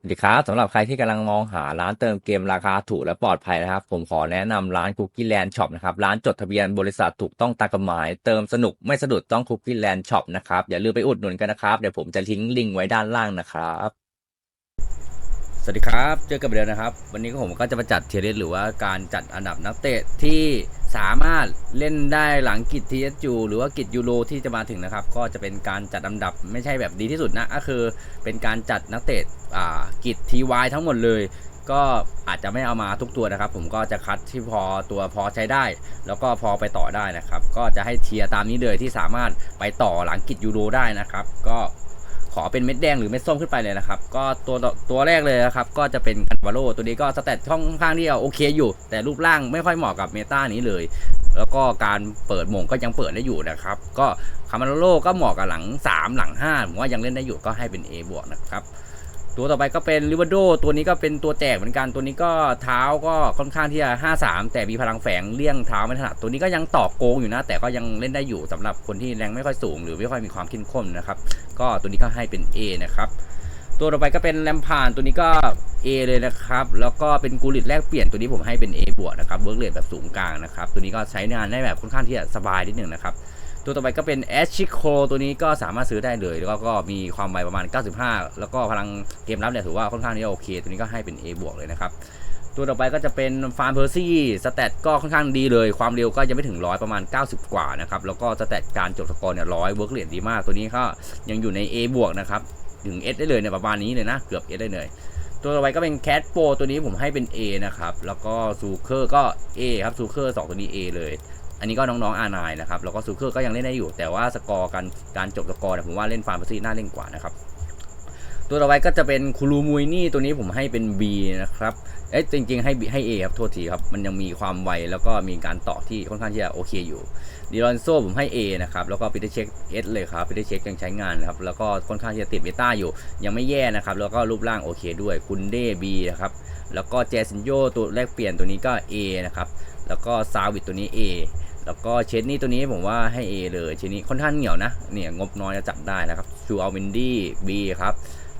สวัสดีครับสำหรับใครที่กำลังมองหาร้านเติมเกมราคาถูกและปลอดภัยนะครับ ผมขอแนะนำร้าน Cookie Land Shop นะครับ ร้านจดทะเบียนบริษัทถูกต้องตามกฎหมาย เติมสนุกไม่สะดุดต้อง Cookie Land Shop นะครับ อย่าลืมไปอุดหนุนกันนะครับ เดี๋ยวผมจะทิ้งลิงก์ไว้ด้านล่างนะครับ สวัสดีครับ เจอกันอีกแล้วนะครับ วันนี้ผมก็จะมาจัดเทียร์หรือว่าการจัดอันดับนักเตะที่ สามารถเล่นได้หลังกิจทีเอจูหรือว่ากิจยูโรที่จะมาถึงนะครับ ก็จะเป็นการจัดอันดับไม่ใช่แบบดีที่สุดนะก็คือเป็นการจัดนักเตะอ่ากิจทีวายทั้งหมดเลย ก็อาจจะไม่เอามาทุกตัวนะครับ ผมก็จะคัดที่พอตัวพอใช้ได้ แล้วก็พอไปต่อได้นะครับ ก็จะให้เทียร์ตามนี้เลยที่สามารถไปต่อหลังกิจยูโรได้นะครับ ก็ อเป็นเม็ดแดงหรือเม็ดส้มขึ้นไปเลยนะครับ ก็ตัวตัวแรกเลยนะครับ ก็จะเป็นคันวาโลตัวนี้ก็สเตตค่อนข้างที่จะโอเคอยู่ แต่รูปร่างไม่ค่อยเหมาะกับเมตานี้เลย แล้วก็การเปิดมงก็ยังเปิดได้อยู่นะครับ ก็คาร์มาโลก็เหมาะกับหลัง 3 หลัง5ผมว่ายังเล่นได้อยู่ก็ให้เป็น A บวกนะครับ ตัวต่อไปก็เป็นลิเวอร์โดตัวนี้ก็เป็นตัวแจกเหมือนกันตัวนี้ก็เท้าก็ค่อนข้างที่จะ53 แต่มีพลังแฝงเลี่ยงเท้าไม่ถนัดตัวนี้ก็ยังต่อโกงอยู่นะ แต่ก็ยังเล่นได้อยู่สำหรับคนที่แรงไม่ค่อยสูง หรือไม่ค่อยมีความเข้มข้นนะครับก็ตัวนี้ก็ให้เป็น A นะครับตัวต่อไปก็เป็นแลมพานตัวนี้ก็ A เลยนะครับ แล้วก็เป็นกูริตแลกเปลี่ยนตัวนี้ผมให้เป็น A บวกนะครับเวิร์กเรทแบบสูงกลางนะครับ ตัวนี้ก็ใช้งานได้แบบค่อนข้างที่จะสบายนิดหนึ่งนะครับ ตัวต่อไปก็เป็นแอชชิโคตัวนี้ก็สามารถซื้อได้เลย แล้วก็มีความไวประมาณ 95 แล้วก็พลังเกมรับเนี่ยถือว่าค่อนข้างที่จะโอเค ตัวนี้ก็ให้เป็น A บวกเลยนะครับตัวต่อไปก็จะเป็นฟาร์มเพอร์ซี่สเตตก็ค่อนข้างดีเลย ความเร็วก็ยังไม่ถึงร้อยประมาณ 90 กว่านะครับ แล้วก็สเตตการจบสกอร์เนี่ยร้อยเวิร์กเรทดีมาก ตัวนี้ก็ยังอยู่ใน A บวกนะครับ ถึง S ได้เลยเนี่ยประมาณนี้เลยนะ เกือบ S ได้เลย ตัวต่อไปก็เป็นแคทโปตัวนี้ผมให้เป็น A นะครับ แล้วก็ซูเคอร์ก็ A ครับซูเคอร์สองตัวนี้ A เลย อันนี้ก็น้องๆ R9 นายนะครับ แล้วก็ซูเคอร์ก็ยังเล่นได้อยู่ แต่ว่าสกอร์การการจบสกอร์เนี่ยผมว่าเล่นฟาร์มเพอร์ซี่น่าเล่นกว่านะครับ ตัวต่อไปก็จะเป็นคูรูมุยนี่ตัวนี้ผมให้เป็น B นะครับ เอ๊ะจริงๆให้ B ให้ A ครับโทษทีครับ มันยังมีความไวแล้วก็มีการต่อที่ค่อนข้างที่จะโอเคอยู่ดิลอนโซผมให้ A นะครับ แล้วก็ปีเตอร์เช็ค S เลยครับปีเตอร์เช็คยังใช้งานนะครับ แล้วก็ค่อนข้างที่จะติดเบต้าอยู่ ยังไม่แย่นะครับ แล้วก็รูปร่างโอเคด้วย คุนเด B นะครับ แล้วก็เจสินโยตัวแรกเปลี่ยนตัวนี้ก็ A นะครับ แล้วก็ซาวิตตัวนี้ A แล้วก็เชนนี่ตัวนี้ผมว่าให้ A เลยเชนนี่ค่อนข้างเหนียวนะเนี่ยงบน้อยจะจับได้นะครับชูอัลวินดี้ B ครับ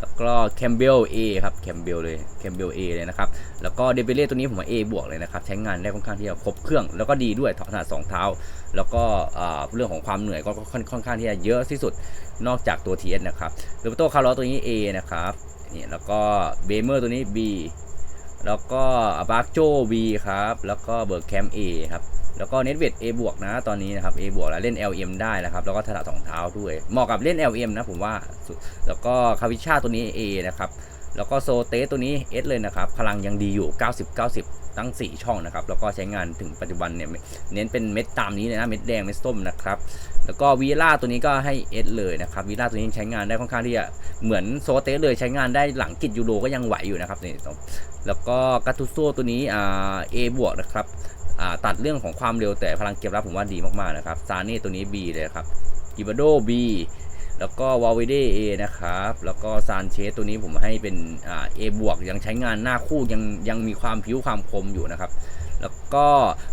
แล้วก็แคมเบล A ครับแคมเบลเลยแคมเบล A เลยนะครับแล้วก็เดเบเล่ตัวนี้ผมว่า A บวกเลยนะครับใช้งานได้ค่อนข้างที่จะครบเครื่องแล้วก็ดีด้วยถนัดสองเท้า แล้วก็เรื่องของความเหนื่อยก็ค่อนข้างที่จะเยอะที่สุดนอกจากตัว TS นะครับเรเบโตคาร์ลตัวนี้ A นะครับนี่แล้วก็เบเมอร์ตัวนี้ B แล้วก็บาร์โจ B ครับแล้วก็เบิร์กแคม A ครับ แล้วก็เน็ตเวท A บวกนะตอนนี้นะครับ A บวกแล้วเล่น LM ได้นะครับ แล้วก็ถนัดสองเท้าด้วย เหมาะกับเล่น LM นะผมว่า แล้วก็คาวิชาตัวนี้ A นะครับ แล้วก็โซเตสตัวนี้ S เลยนะครับ พลังยังดีอยู่ 90 90ทั้ง 4 ช่องนะครับ แล้วก็ใช้งานถึงปัจจุบันเนี่ย เน้นเป็นเม็ดตามนี้เลยนะ เม็ดแดง เม็ดส้มนะครับ แล้วก็วีล่าตัวนี้ก็ให้ S เลยนะครับวีล่าตัวนี้ใช้งานได้ค่อนข้างที่จะเหมือนโซเตสเลยใช้งานได้หลังกิจยูโรก็ยังไหวอยู่นะครับนี่แล้วก็กัตตุโซตัวนี้อ่า A บวกนะครับ ตัดเรื่องของความเร็วแต่พลังเก็บรับผมว่าดีมากๆนะครับซาเน่ตัวนี้ B เลยครับกิบาโด B แล้วก็วาวิเดเอนะครับ แล้วก็ซานเชสตัวนี้ผมให้เป็นเอบวกยังใช้งานหน้าคู่ยังยังมีความผิวความคมอยู่นะครับ แล้วก็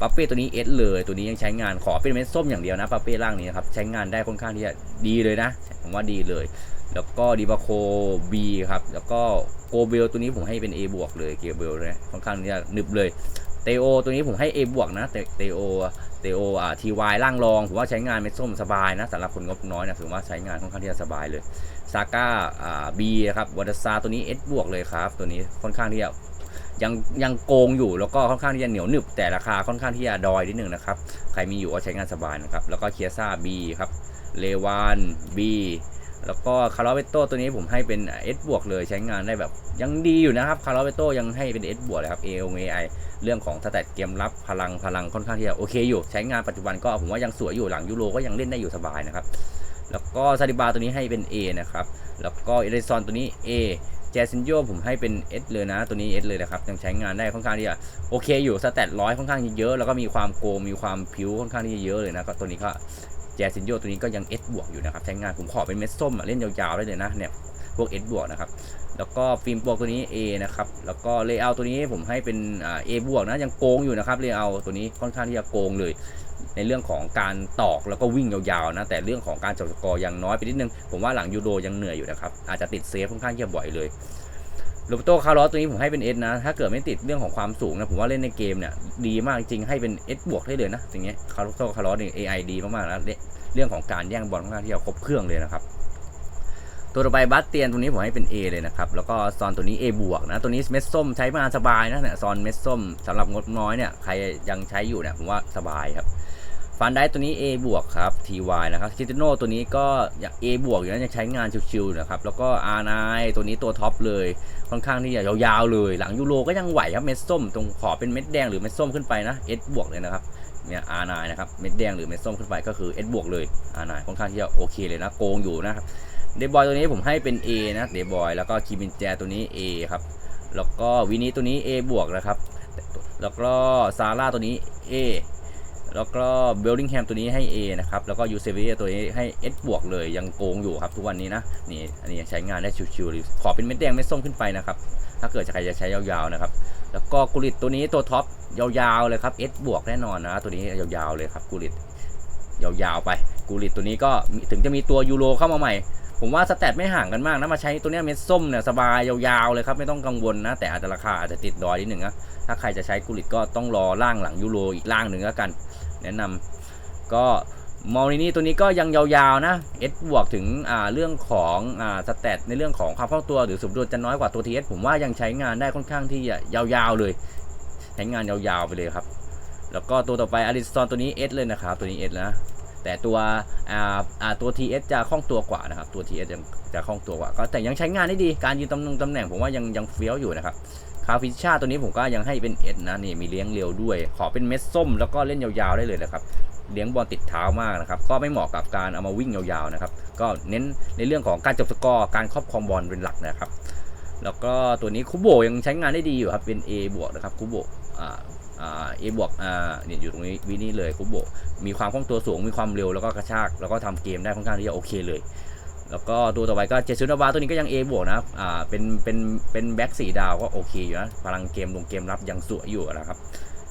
ปัปเป้ตัวนี้ S เลย ตัวนี้ยังใช้งานขอเป็นเม็ดส้มอย่างเดียวนะปัปเป้ร่างนี้นะครับใช้งานได้ค่อนข้างที่จะดีเลยนะ ผมว่าดีเลย แล้วก็ดีบาโค B ครับ แล้วก็โกเบลตัวนี้ผมให้เป็น A บวกเลยเกเบลเลยค่อนข้างที่จะหนึบเลย เตโอตัวนี้ผมให้ A บวกนะเตโอเตโออ่าทีวายล่างรองผมว่าใช้งานเม็ดส้มสบายนะสำหรับคนงบน้อยนะถือว่าใช้งานค่อนข้างที่จะสบายเลยซาก้าอ่า B ครับวัตซาตัวนี้ S บวกเลยครับ ตัวนี้ค่อนข้างที่จะยังยังโกงอยู่แล้วก็ค่อนข้างที่จะเหนียวหนึบแต่ราคาค่อนข้างที่จะดอยนิดหนึ่งนะครับใครมีอยู่ก็ใช้งานสบายนะครับแล้วก็เคียซ่า B ครับเลวาน B แล้วก็คาร์ลเวโตตัวนี้ผมให้เป็น S บวกเลยใช้งานได้แบบยังดีอยู่นะครับคาร์ลเวโตยังให้เป็น S บวกเลยครับ A O A I เรื่องของสแตทเกมรับพลังพลังค่อนข้างที่จะโอเคอยู่ ใช้งานปัจจุบันก็ผมว่ายังสวยอยู่หลังยูโรก็ยังเล่นได้อยู่สบายนะครับ แล้วก็ซาดิบาตัวนี้ให้เป็น A นะครับ แล้วก็เอเดซอนตัวนี้ A แจซินโยผมให้เป็น S เลยนะ ตัวนี้ S เลยนะครับยังใช้งานได้ค่อนข้างที่จะโอเคอยู่สแตทร้อยค่อนข้างเยอะแล้วก็มีความโกมีความผิวค่อนข้างที่จะเยอะเลยนะก็ตัวนี้ก็ แจซินโยตัวนี้ก็ยัง S บวกอยู่นะครับใช้งานผมขอเป็นเม็ดส้มเล่นยาวๆได้เลยนะเนี่ยพวก S บวกนะครับแล้วก็ฟิล์มโปรตัวนี้ A นะครับแล้วก็เลเยอร์ตัวนี้ผมให้เป็นอ่า A บวกนะยังโกงอยู่นะครับเลเยอร์ตัวนี้ค่อนข้างที่จะโกงเลย ในเรื่องของการตอกแล้วก็วิ่งยาวๆนะแต่เรื่องของการจบสกอร์ยังน้อยไปนิดนึง ผมว่าหลังยูโรยังเหนื่อยอยู่นะครับอาจจะติดเซฟค่อนข้างที่จะบ่อยเลย โรเบโตคาร์ลอสตัวนี้ผมให้เป็น S นะ ถ้าเกิดไม่ติดเรื่องของความสูงนะ ผมว่าเล่นในเกมเนี่ย ดีมากจริงให้เป็น S บวกได้เลยนะอย่างเงี้ยคาร์ลอสคาร์ลอสเนี่ย AI ดีมากๆนะเรื่องเรื่องของการแย่งบอลค่อนข้างที่จะครบเครื่องเลยนะครับ ตัวต่อไปบัสเตียนตัวนี้ผมให้เป็น A เลยนะครับ แล้วก็ซอนตัวนี้ A บวกนะ ตัวนี้เม็ดส้มใช้มาสบายนะเนี่ยซอนเม็ดส้มสำหรับงดน้อยเนี่ยใครยังใช้อยู่เนี่ยผมว่าสบายครับ ฟันได้ตัวนี้ A บวกครับ TY นะครับคิติโนตัวนี้ก็อย่าง A บวกอยู่นะยังใช้งานชิวๆนะครับ แล้วก็ R9 ตัวนี้ตัวท็อปเลย ค่อนข้างที่จะยาวๆเลย หลังยูโรก็ยังไหวครับ เม็ดส้ม ตรงขอเป็นเม็ดแดงหรือเม็ดส้มขึ้นไปนะ S บวกเลยนะครับ เนี่ย R9 นะครับ เม็ดแดงหรือเม็ดส้มขึ้นไปก็คือ S บวกเลย R9 ค่อนข้างที่จะโอเคเลยนะ โกงอยู่นะครับ เดบอยตัวนี้ผมให้เป็น A นะ เดบอยแล้วก็คิมินแจตัวนี้ A ครับ แล้วก็วินี้ตัวนี้ A บวกนะครับ แล้วก็ซาร่าตัวนี้ A แล้วก็เบลลิงแฮมตัวนี้ให้ A นะครับ แล้วก็ยูเซเวียตัวนี้ให้ S บวกเลยยังโกงอยู่ครับทุกวันนี้นะ นี่อันนี้ใช้งานได้ชิวๆขอเป็นเม็ดแดงเม็ดส้มขึ้นไปนะครับ ถ้าเกิดใครจะใช้ยาวๆนะครับ แล้วก็กุลิตตัวนี้ตัวท็อปยาวๆเลยครับ S บวกแน่นอนนะ ตัวนี้ยาวๆเลยครับกุลิตยาวๆไปกุลิตตัวนี้ก็ถึงจะมีตัวยูโรเข้ามาใหม่ ผมว่าสแตทไม่ห่างกันมากนะมาใช้ตัวนี้เม็ดส้มเนี่ยสบายยาวๆเลยครับไม่ต้องกังวลนะ แต่อาจจะราคาอาจจะติดดอยนิดหนึ่งนะถ้าใครจะใช้กุลิตก็ต้องรอล่างหลังยูโรอีกล่างหนึ่งแล้วกัน แนะนำก็มอลนี่ตัวนี้ก็ยังยาวๆนะ S บวกถึงอ่าเรื่องของอ่าสแตทในเรื่องของความคล่องตัวหรือสมดุลจะน้อยกว่าตัว TS ผมว่ายังใช้งานได้ค่อนข้างที่จะยาวๆเลย ใช้งานยาวๆไปเลยครับ แล้วก็ตัวต่อไปอลิสตอนตัวนี้ S เลยนะครับ ตัวนี้ S นะแต่ตัวอ่าอ่าตัว TS จะคล่องตัวกว่านะครับตัว TS ยังจะคล่องตัวกว่าก็แต่ยังใช้งานได้ดีการยืนตำแหน่งตำแหน่งผมว่ายังยังเฟี้ยวอยู่นะครับ คาฟิชชาตัวนี้ผมก็ยังให้เป็น S นะนี่มีเลี้ยงเร็วด้วย ขอเป็นเม็ดส้มแล้วก็เล่นยาวๆได้เลยนะครับเลี้ยงบอลติดเท้ามากนะครับ ก็ไม่เหมาะกับการเอามาวิ่งยาวๆนะครับ ก็เน้นในเรื่องของการจบสกอร์การครอบครองบอลเป็นหลักนะครับ แล้วก็ตัวนี้คุโบยังใช้งานได้ดีอยู่ครับ เป็น A บวกนะครับคุโบอ่าอ่า A บวกอ่าเนี่ยอยู่ตรงนี้วินี่เลยคุโบมีความคล่องตัวสูงมีความเร็วแล้วก็กระชากแล้วก็ทำเกมได้ค่อนข้างที่จะโอเคเลย แล้วก็ตัวต่อไปก็เจสุนาวาตัวนี้ก็ยัง A บวกนะอ่าเป็นเป็นเป็นแบ็กสีดาวก็โอเคอยู่นะพลังเกมลงเกมรับยังสวยอยู่นะครับ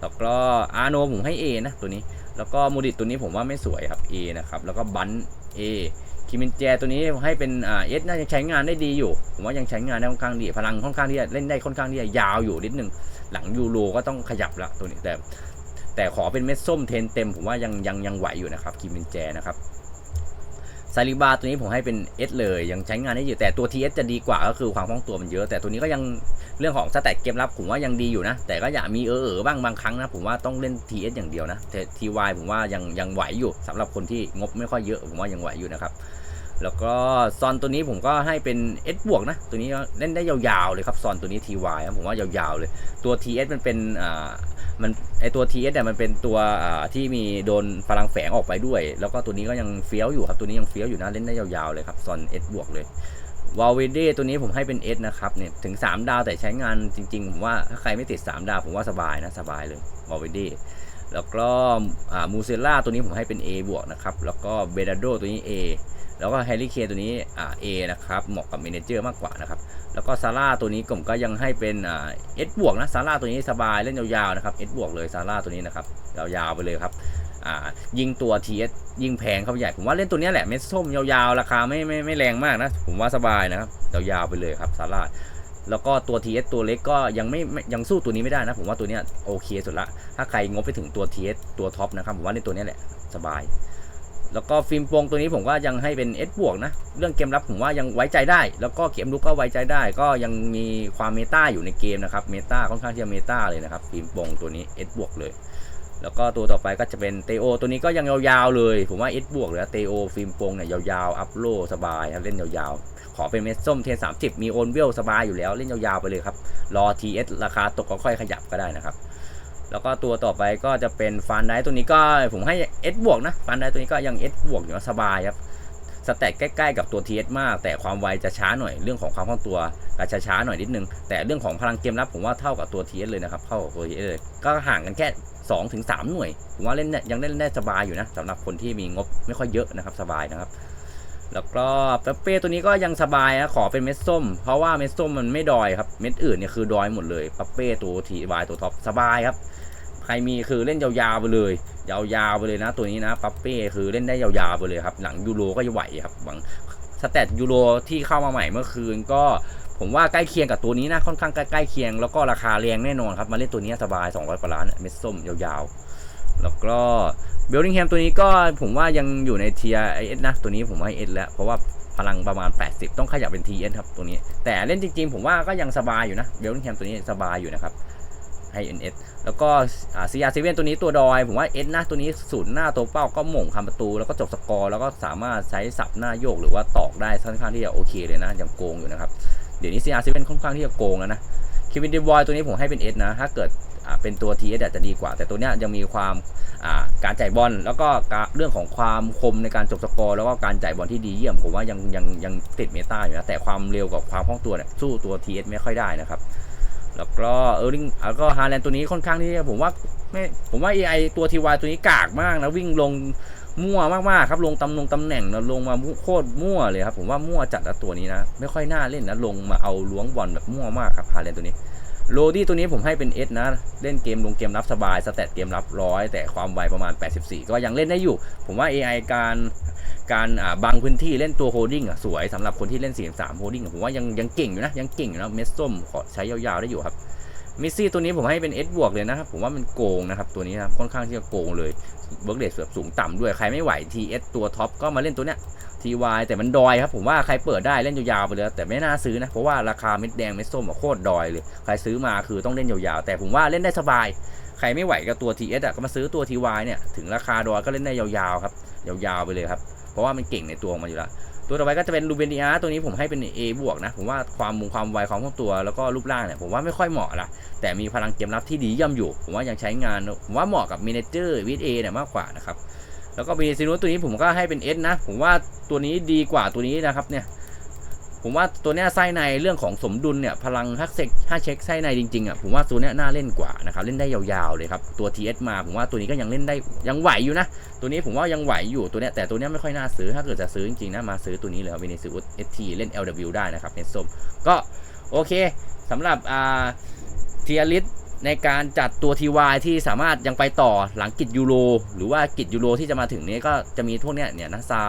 แล้วก็อาโนผมให้ A นะตัวนี้แล้วก็มูดิตตัวนี้ผมว่าไม่สวยครับ A นะครับแล้วก็บัน A คิมินแจตัวนี้ให้เป็นอ่าเอสน่าจะใช้งานได้ดีอยู่ ผมว่ายังใช้งานได้ค่อนข้างดี พลังค่อนข้างที่จะเล่นได้ค่อนข้างที่จะยาวอยู่นิดนึง หลังยูโรก็ต้องขยับละตัวนี้แต่แต่ขอเป็นเม็ดส้มเทนเต็มผมว่ายังยังยังไหวอยู่นะครับคิมินแจนะครับ ซาลิบาตัวนี้ผมให้เป็น S เลย ยังใช้งานได้อยู่แต่ตัว TS จะดีกว่าก็คือความคล่องตัวมันเยอะ แต่ตัวนี้ก็ยังเรื่องของสแตทเกมรับผมว่ายังดีอยู่นะ แต่ก็อย่ามีเออเออบ้างบางครั้งนะ ผมว่าต้องเล่น TS อย่างเดียวนะแต่ TY ผมว่ายังยังไหวอยู่สำหรับคนที่งบไม่ค่อยเยอะผมว่ายังไหวอยู่นะครับ แล้วก็ซอนตัวนี้ผมก็ให้เป็น S บวกนะ ตัวนี้เล่นได้ยาวๆเลยครับซอนตัวนี้ TY ผมว่ายาวๆเลย ตัว TS มันเป็นอ่ามันไอตัว TS เนี่ยมันเป็นตัวอ่าที่มีโดนพลังแฝงออกไปด้วย แล้วก็ตัวนี้ก็ยังเฟี้ยวอยู่ครับ ตัวนี้ยังเฟี้ยวอยู่นะเล่นได้ยาวๆเลยครับซอน S บวกเลยวาลเวเดตัวนี้ผมให้เป็น S นะครับเนี่ยถึง 3 ดาวแต่ใช้งานจริงๆ ผมว่าถ้าใครไม่ติด 3 ดาวผมว่าสบายนะ สบายเลยวาลเวเด แล้วก็มูเซล่าตัวนี้ผมให้เป็น A บวกนะครับ แล้วก็เบดาโดตัวนี้ A แล้วก็แฮร์รี่เคนตัวนี้อ่า A นะครับ เหมาะกับเมนเจอร์มากกว่านะครับ แล้วก็ซาร่าตัวนี้ผมก็ยังให้เป็นอ่าเอบวกนะ ซาร่าตัวนี้สบายเล่นยาวๆนะครับเอบวกเลย ซาร่าตัวนี้นะครับ ยาวๆไปเลยครับอ่ายิงตัว TS ยิงแพงเข้าไปใหญ่ ผมว่าเล่นตัวนี้แหละ เม็ดส้มยาวๆ ราคาไม่ไม่ไม่แรงมากนะ ผมว่าสบายนะครับ ยาวๆไปเลยครับซาร่า แล้วก็ตัว TS ตัวเล็กก็ยังไม่ยังสู้ตัวนี้ไม่ได้นะ ผมว่าตัวนี้โอเคสุดละ ถ้าใครงบไปถึงตัว TS ตัวท็อปนะครับ ผมว่าเล่นตัวนี้แหละสบาย แล้วก็ฟิล์มโปรงตัวนี้ผมก็ยังให้เป็น S บวกนะ เรื่องเกมรับผมว่ายังไว้ใจได้ แล้วก็เกมลุกก็ไว้ใจได้ ก็ยังมีความเมตาอยู่ในเกมนะครับ เมตาค่อนข้างที่จะเมตาเลยนะครับ ฟิล์มโปรงตัวนี้ S บวกเลย แล้วก็ตัวต่อไปก็จะเป็นเตโอตัวนี้ก็ยังยาวๆเลย ผมว่า S บวกเลยเตโอฟิล์มโปรงเนี่ยยาวๆ อัพโลสบายครับเล่นยาวๆ ขอเป็นเม็ดส้มเทสามสิบมีโอนเวลสบายอยู่แล้วเล่นยาวๆไปเลยครับ รอ TS ราคาตกก็ค่อยขยับก็ได้นะครับ แล้วก็ตัวต่อไปก็จะเป็นฟันได้ตัวนี้ก็ผมให้ S บวกนะฟันได้ตัวนี้ก็ยัง S บวกอยู่สบายครับสแต็กใกล้ๆกับตัว TS มาก แต่ความไวจะช้าหน่อยเรื่องของความคล่องตัวก็จะช้าหน่อยนิดนึง แต่เรื่องของพลังเกมรับผมว่าเท่ากับตัว TS เลยนะครับเท่ากับตัว TS เลยก็ห่างกันแค่ 2ถึง3หน่วยผมว่าเล่นได้ยังเล่นได้สบายอยู่นะสำหรับคนที่มีงบไม่ค่อยเยอะนะครับสบายนะครับ แล้วก็เปเป้ตัวนี้ก็ยังสบายนะขอเป็นเม็ดส้ม เพราะว่าเม็ดส้มมันไม่ดอยครับเม็ดอื่นเนี่ยคือดอยหมดเลยเปเป้ตัวทีวายตัวท็อปสบายครับใครมีคือเล่นยาวๆไปเลย ยาวๆไปเลยนะ ตัวนี้นะปัปเป้คือเล่นได้ยาวๆไปเลยครับหลังยูโรก็จะไหวครับหวังสแตทยูโรที่เข้ามาใหม่เมื่อคืนก็ ผมว่าใกล้เคียงกับตัวนี้นะค่อนข้างใกล้ๆเคียงแล้วก็ราคาแรงแน่นอนครับมาเล่นตัวนี้สบาย 200กว่าล้านเม็ดส้มยาวๆ แล้วก็เบลลิงแฮมตัวนี้ก็ผมว่ายังอยู่ในเทียไอเอสนะ ตัวนี้ผมให้เอสแล้ว เพราะว่าพลังประมาณ 80 ต้องขยับเป็น TS ครับตัวนี้ แต่เล่นจริงๆ ผมว่าก็ยังสบายอยู่นะเบลลิงแฮมตัวนี้สบายอยู่นะครับให้ NS แล้วก็ซีอาร์เซเว่นตัวนี้ตัวดอย ผมว่า S นะตัวนี้ศูนย์หน้าตัวเป้าก็หม่งทำประตู แล้วก็จบสกอร์แล้วก็สามารถใช้สับหน้าโยกหรือว่าตอกได้ค่อนข้างที่จะโอเคเลยนะยังโกงอยู่นะครับ เดี๋ยวนี้ CR7 ค่อนข้างที่จะโกงแล้วนะคิวินเดบอยตัวนี้ผมให้เป็น S นะ ถ้าเกิดเป็นตัว TS อาจจะดีกว่า แต่ตัวเนี้ยยังมีความการจ่ายบอลแล้วก็เรื่องของความคมในการจบสกอร์แล้วก็การจ่ายบอลที่ดีเยี่ยมผมว่ายังยังยังติดเมตาอยู่นะแต่ความเร็วกับความคล่องตัวเนี่ยสู้ตัว TS ไม่ค่อยได้นะครับแล้วก็เออร์ลิงแล้วก็ฮาแลนด์ตัวนี้ค่อนข้างที่ผมว่าไม่ผมว่า AI ตัว TY ตัวนี้กากมากนะวิ่งลง มั่วมากๆครับลงตำแหน่งตำแหน่งนะลงมาโคตรมั่วเลยครับผมว่ามั่วจัดนะตัวนี้นะไม่ค่อยน่าเล่นนะลงมาเอาล้วงบอลแบบมั่วมากครับฮาแลนตัวนี้โรดี้ตัวนี้ผมให้เป็น S นะ เล่นเกมลงเกมรับสบาย สแตทเกมรับร้อยแต่ความไวประมาณ 84 ก็ยังเล่นได้อยู่ ผมว่า AI การการอ่าบางพื้นที่เล่นตัวโฮดดิ้งอะสวยสำหรับคนที่เล่น 43 โฮดดิ้งผมว่ายังยังเก่งอยู่นะ ยังเก่งอยู่นะ เม็ดส้มขอใช้ยาวๆได้อยู่ครับ มิซี่ตัวนี้ผมให้เป็น S บวกเลยนะครับ ผมว่ามันโกงนะครับ ตัวนี้นะครับค่อนข้างที่จะโกงเลยเบิร์กเดสแบบสูงต่ำด้วย ใครไม่ไหว TS ตัวท็อปก็มาเล่นตัวเนี้ย TY แต่มันดอยครับผมว่าใครเปิดได้เล่นยาวๆไปเลย แต่ไม่น่าซื้อนะ เพราะว่าราคาเม็ดแดงเม็ดส้มโคตรดอยเลย ใครซื้อมาคือต้องเล่นยาวๆ แต่ผมว่าเล่นได้สบาย ใครไม่ไหวกับตัว TS อะก็มาซื้อตัว TY เนี่ยถึงราคาดอยก็เล่นได้ยาวๆครับยาวๆไปเลยครับเพราะว่ามันเก่งในตัวมันอยู่แล้ว ตัวต่อไปก็จะเป็นลูเบน i อาตัวนี้ผมให้เป็น A บวกนะ ผมว่าความมุมความไวความคล่องตัวแล้วก็รูปร่างเนี่ยผมว่าไม่ค่อยเหมาะละแต่มีพลังเกมรับที่ดีเย่ำอยู่ ผมว่ายังใช้งาน ผมว่าเหมาะกับมินเจอร์วิดเอเนี่ยมากกว่านะครับ แล้วก็มีซีนูตัวนี้ผมก็ให้เป็น S นะ ผมว่าตัวนี้ดีกว่าตัวนี้นะครับเนี่ย ผมว่าตัวเนี้ยไส้ในเรื่องของสมดุลเนี่ยพลังฮักเซ็กถ้าเช็คไส้ในจริงๆอะผมว่าตัวเนี้ยน่าเล่นกว่านะครับเล่นได้ยาวๆเลยครับตัว TS มาผมว่าตัวนี้ก็ยังเล่นได้ยังไหวอยู่นะ ตัวนี้ผมว่ายังไหวอยู่ตัวเนี้ยแต่ตัวเนี้ยไม่ค่อยน่าซื้อถ้าเกิดจะซื้อจริงๆนะมาซื้อตัวนี้เลยครับวินิซิอุสเอทีเล่น LW ได้นะครับเนสส้มก็โอเคสำหรับอ่าเทียริสในการจัดตัว TY ที่สามารถยังไปต่อหลังกิจยูโรหรือว่ากิจยูโรที่จะมาถึงนี้ก็จะมีพวกเนี้ยเนี่ยนาซา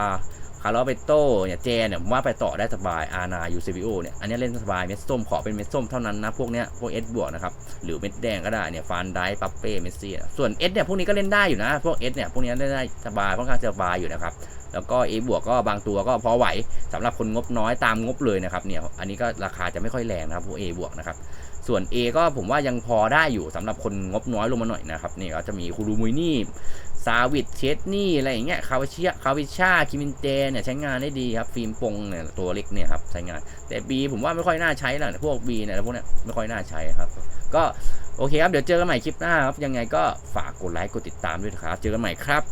คาร์ลเบโต้เนี่ยเจเนี่ยผมว่าไปต่อได้สบายอานายูเซบิโอเนี่ยอันนี้เล่นสบายเม็ดส้มขอเป็นเม็ดส้มเท่านั้นนะ พวกเนี้ยพวกเอสบวกนะครับ หรือเม็ดแดงก็ได้เนี่ยฟานไดปัปเป้เมสซี่ส่วนเอสเนี่ยพวกนี้ก็เล่นได้อยู่นะ พวกเอสเนี่ยพวกนี้เล่นได้สบายค่อนข้างสบายอยู่นะครับแล้วก็ A บวกก็บางตัวก็พอไหวสำหรับคนงบน้อยตามงบเลยนะครับเนี่ยอันนี้ก็ราคาจะไม่ค่อยแรงนะครับพวก A บวกนะครับส่วน A ก็ผมว่ายังพอได้อยู่สำหรับคนงบน้อยลงมาหน่อยนะครับนี่ก็จะมีคูรูมุยนี่ ซาวิดเชสนี่อะไรอย่างเงี้ยคาวิชาคาวิชาคิมินเตเนี่ยใช้งานได้ดีครับ ฟิล์มปงเนี่ยตัวเล็กเนี่ยครับใช้งาน แต่ B ผมว่าไม่ค่อยน่าใช้แล้วพวก B เนี่ยพวกเนี้ยไม่ค่อยน่าใช้ครับ ก็โอเคครับ เดี๋ยวเจอกันใหม่คลิปหน้าครับ ยังไงก็ฝากกดไลค์กดติดตามด้วยนะครับ เจอกันใหม่ครับ